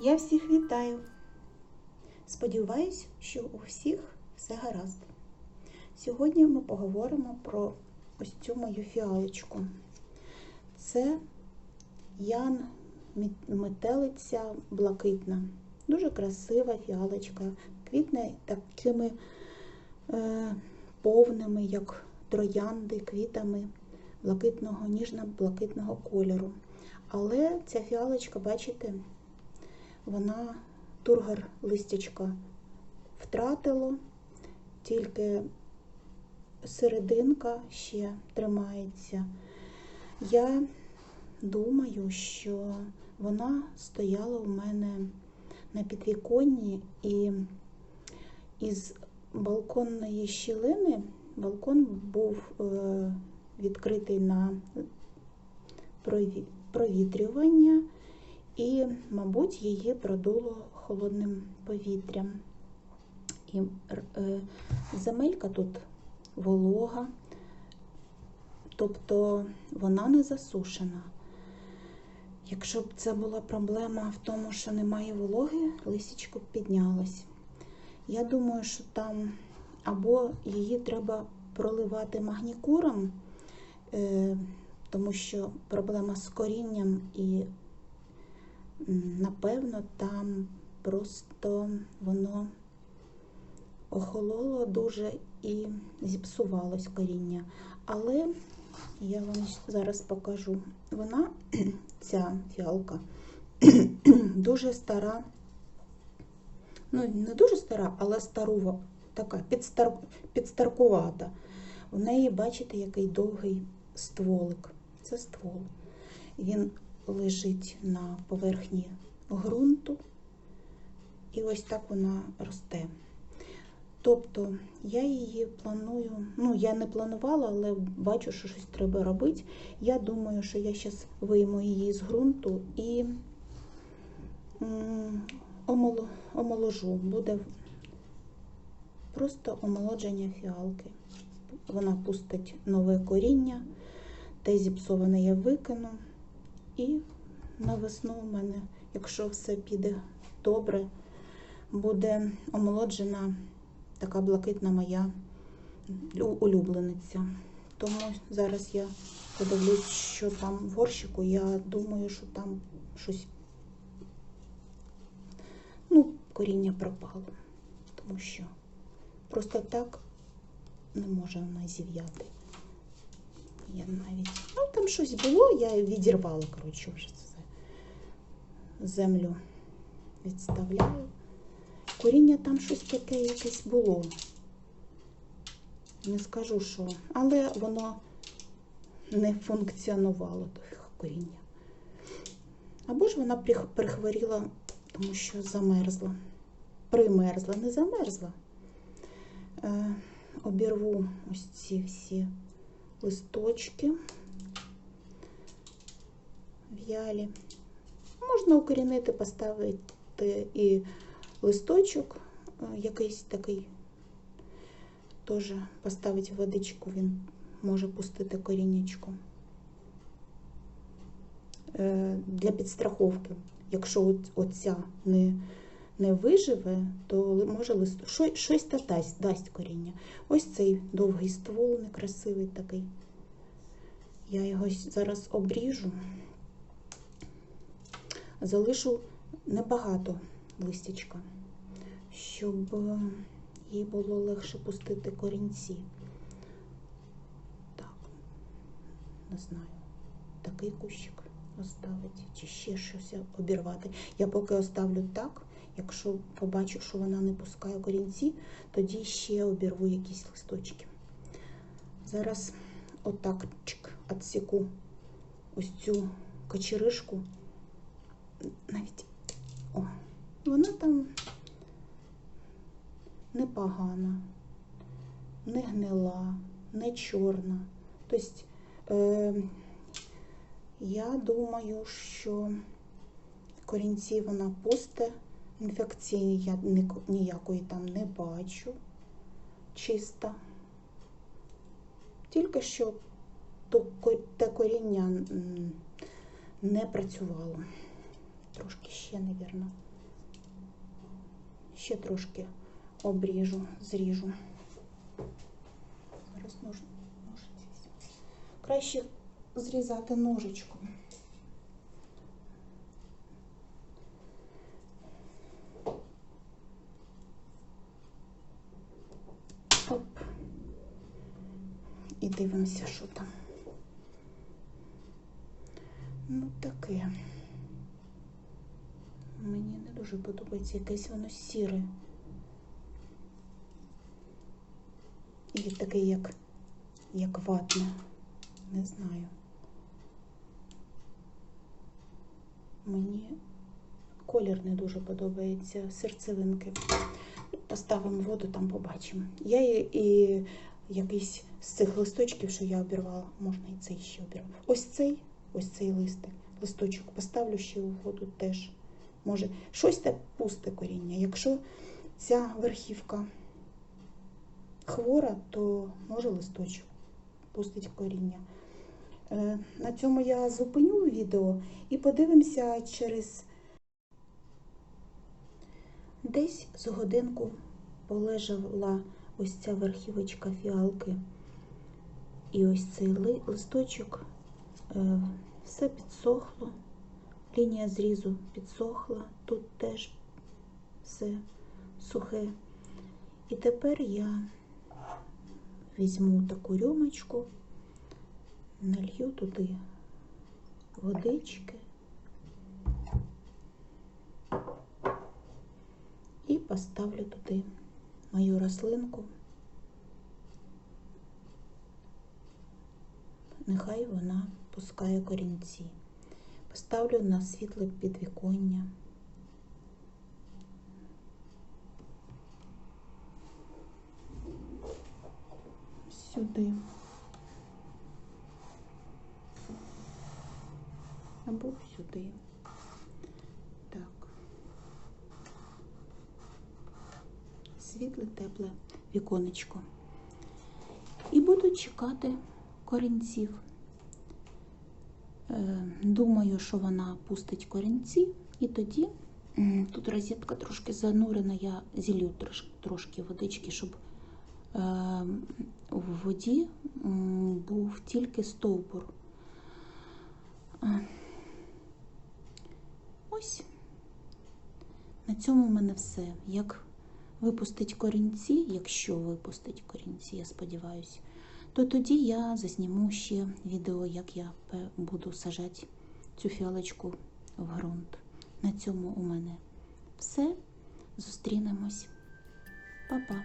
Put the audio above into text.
Я всіх вітаю. Сподіваюсь, що у всіх все гаразд. Сьогодні ми поговоримо про ось цю мою фіалочку. Це Ян метелиця блакитна. Дуже красива фіалочка. Квітне такими е, повними, як троянди, квітами блакитного, ніжно-блакитного кольору. Але ця фіалочка, бачите, вона тургор листячка втратило, тільки серединка ще тримається. Я думаю, що вона стояла у мене на підвіконні і із балконної щілини балкон був е, відкритий на провітрювання, і, мабуть, її продуло холодним повітрям. І е, земелька тут волога, тобто вона не засушена. Якщо б це була проблема в тому, що немає вологи, лисічко б піднялось. Я думаю, що там або її треба проливати магнікуром, е, тому що проблема з корінням і напевно там просто воно охололо дуже і зіпсувалось коріння. Але я вам зараз покажу. Вона, ця фіалка, дуже стара. Ну, не дуже стара, але старува, така підстар, підстаркувата. У неї, бачите, який довгий стволик. Це ствол. Він лежить на поверхні ґрунту, і ось так вона росте. Тобто я її планую, ну я не планувала, але бачу, що щось треба робити. Я думаю, що я зараз вийму її з ґрунту і омоложу. Буде просто омолодження фіалки. Вона пустить нове коріння, те зіпсоване я викину. І на весну у мене, якщо все піде добре, буде омолоджена така блакитна моя улюблениця. Тому зараз я подивлюсь, що там в горщику. Я думаю, що там щось, ну, коріння пропало, тому що просто так не може вона зів'яти. Я навіть, там щось було, я відірвала, коротше, вже це землю відставляю. Коріння там щось таке якесь було. Не скажу, що, але воно не функціонувало то коріння. Або ж вона прих- прихворіла, тому що замерзла. Примерзла, не замерзла. Е, обірву ось ці всі листочки в'ялі. Можна укорінити, поставити і листочок е, якийсь такий, теж поставити водичку, він може пустити коріннячко. Е, Для підстраховки. Якщо оця не, не виживе, то може лист... що- щось та дасть, дасть коріння. Ось цей довгий ствол, некрасивий такий. Я його зараз обріжу, залишу небагато листячка, щоб е, їй було легше пустити корінці. Так, не знаю, такий кущик оставити, чи ще щось обірвати. Я поки оставлю так, якщо побачу, що вона не пускає корінці, тоді ще обірву якісь листочки. Зараз отак чик, відсіку ось цю кочеришку. Навіть о, вона там непогана, не гнила, не чорна. Тобто, е, я думаю, що корінці вона пусте, інфекції я ніякої там не бачу, чиста. Тільки що те коріння не працювало. Трошки ще, мабуть, ще трошки обріжу, зріжу. Зараз нож, ножиці. Краще зрізати ножичком. Оп. І дивимося, що там. Ну, таке. Мені не дуже подобається якесь воно сіре. І таке, як, як ватне. Не знаю. Мені колір не дуже подобається, серцевинки. Поставимо воду, там побачимо. Я і, і якийсь з цих листочків, що я обірвала, можна і цей ще обірвати. Ось цей, ось цей листик, листочок поставлю ще у воду теж. Може, щось те пусте коріння. Якщо ця верхівка хвора, то може листочок пустить коріння. Е, На цьому я зупиню відео і подивимося через десь з годинку полежала ось ця верхівочка фіалки. І ось цей листочок е, все підсохло. Лінія зрізу підсохла, тут теж все сухе. І тепер я візьму таку рюмочку, налью туди водички і поставлю туди мою рослинку. Нехай вона пускає корінці. Поставлю на світле підвіконня. Сюди. Або сюди. Так. Світле, тепле віконечко. І буду чекати корінців. Е, Думаю, що вона пустить корінці, і тоді тут розетка трошки занурена, я зілью трошки водички, щоб е, в воді був тільки стовбур. Е, Ось на цьому в мене все. Як випустить корінці, якщо випустить корінці, я сподіваюся, то тоді я засніму ще відео, як я буду сажати цю фіалочку в ґрунт. На цьому у мене все. Зустрінемось. Па-па!